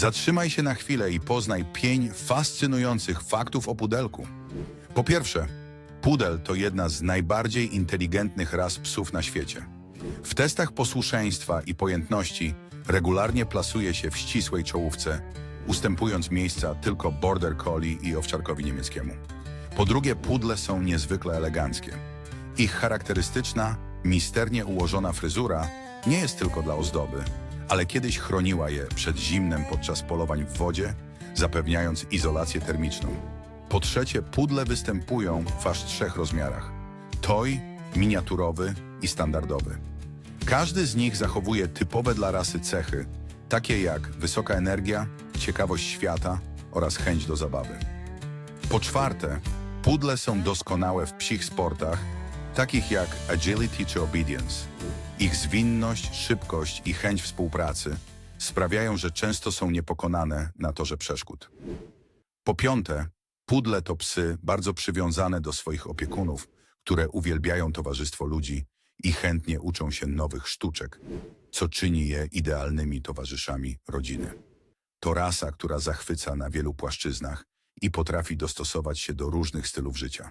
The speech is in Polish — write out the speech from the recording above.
Zatrzymaj się na chwilę i poznaj pięć fascynujących faktów o pudelku. Po pierwsze, pudel to jedna z najbardziej inteligentnych ras psów na świecie. W testach posłuszeństwa i pojętności regularnie plasuje się w ścisłej czołówce, ustępując miejsca tylko Border Collie i owczarkowi niemieckiemu. Po drugie, pudle są niezwykle eleganckie. Ich charakterystyczna, misternie ułożona fryzura nie jest tylko dla ozdoby, ale kiedyś chroniła je przed zimnem podczas polowań w wodzie, zapewniając izolację termiczną. Po trzecie, pudle występują w aż trzech rozmiarach: toj, miniaturowy i standardowy. Każdy z nich zachowuje typowe dla rasy cechy, takie jak wysoka energia, ciekawość świata oraz chęć do zabawy. Po czwarte, pudle są doskonałe w psich sportach, takich jak agility czy obedience. Ich zwinność, szybkość i chęć współpracy sprawiają, że często są niepokonane na torze przeszkód. Po piąte, pudle to psy bardzo przywiązane do swoich opiekunów, które uwielbiają towarzystwo ludzi i chętnie uczą się nowych sztuczek, co czyni je idealnymi towarzyszami rodziny. To rasa, która zachwyca na wielu płaszczyznach i potrafi dostosować się do różnych stylów życia.